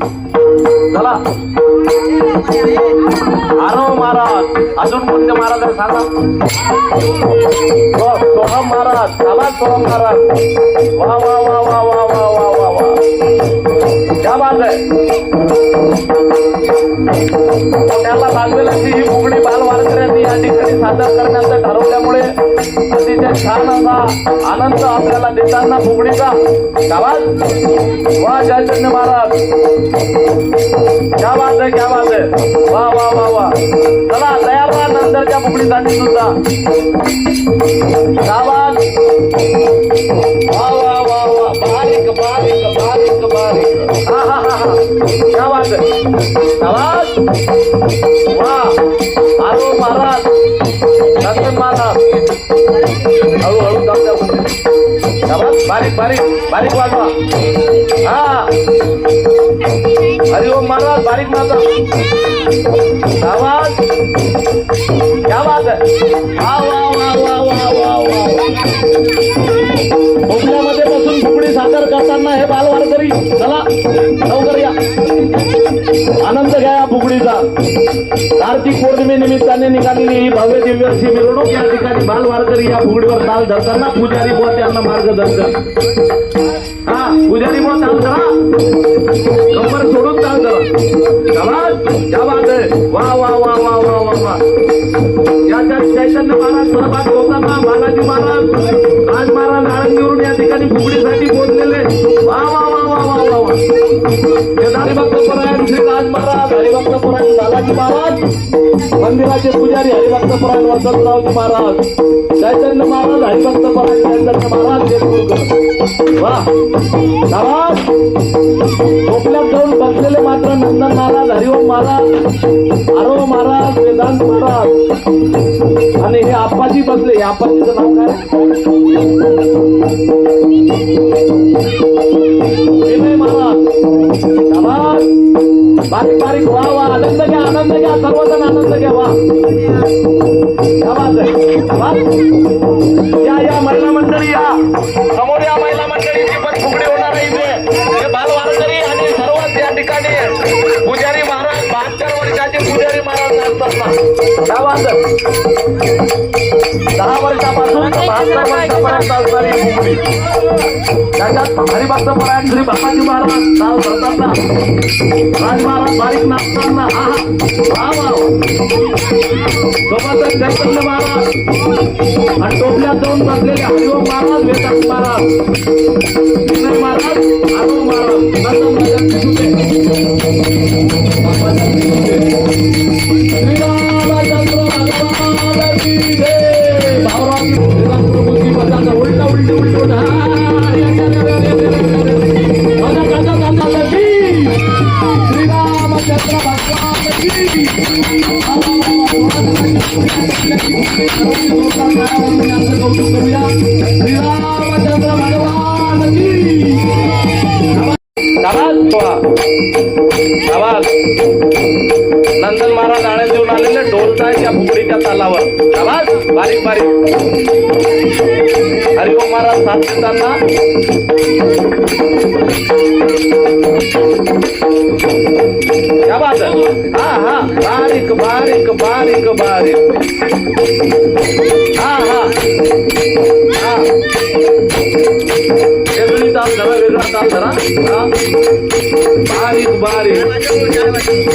चला. आरव महाराज. अजून कोणते महाराज आहे सांगा? हो, महाराज. झाला सोहम महाराज. वा वा वा वा वा वा. क्या त्याला लागलेली ही फुगडी बालवारकऱ्यांनी या ठिकाणी सादर करण्याचं ठरवल्यामुळे अतिशय छान असा आनंद आपल्याला देताना फुगडीचा गावात वा जयचंद्र महाराज. क्या बात आहे क्या बात आहे वा वा वा वा. चला तयार व्हा नंतरच्या फुगडीसाठी सुद्धा. गावात. वा वा वा वा. बारीक बारीक बारीक बारीक. हा. आवाज. आवाज? वा. आलो महाराज. नंदन महाराज. हळूहळू दाखव आवाज? बारीक बारीक बारीक वाजवा. हा. हरिओम महाराज बारीक माझा आवाज? आवाज वा वा वा वा वा वा वा. सादर करताना हे बालवारकरी चला लवकर या. आनंद घ्या या फुगडीचा. कार्तिक पौर्णिमेनिमित्ताने निघालेली ही भव्य दिव्य मिरवणूक या ठिकाणी बालवारकरी या फुगडीवर ताल धरताना पुजारी बुवा त्यांना मार्गदर्शन. हा पुजारी बुवा ताल करा याच्यात चैतन्य महाराज सहभाग होताना बालाजी महाराज. राज महाराज आळंदीवरून या ठिकाणी फुगडीसाठी पोहोचलेले वा वा वा वा वा वा वा. हरिभक्त श्री राज महाराज हरिभक्त बालाजी महाराज. मंदिराचे पुजारी हरिभक्त परायण वसंतरावजी महाराज. चैतन्य महाराज हरिभक्त परायण चैतन्य महाराज वा. हो महाराज हरिओम महाराज. आरो महाराज वेदांत महाराज. आणि हे आप्पाजी बसले. या आप्पाजीचं नाव काय? महाराज. बारीक बारीक वा वा. आनंद घ्या आनंद घ्या. सर्वजण आनंद घ्या वा. या या महिला मंडळी या. समोर या महिला मंडळीची पण फुगडी होणार दहा वर्षापासून बहात्तर वर्षापर्यंत असणारी फुगडी त्याच्यात हरिभक्त परायण श्री बाबाजी महाराज नाव धरतात ना राज महाराज बारीक नाचताना हा हा. वा वा सोबतच चैतन्य महाराज आणि टोपल्यात जाऊन बसलेले हरिओम महाराज वेदांत महाराज विनय महाराज नंदन महाराज नंदन महाराज आळ्यात देऊन आलेले ढोलताय त्या फुगडीच्या तालावर. आवाज बारीक बारीक. हरिओम महाराज साथ देताना बात हा? हा बारीक बारीक बारीक बारीक. हा हा. हा. वेगळी ताप धरा वेगळा ताप धरा हा. बारीक बारीक.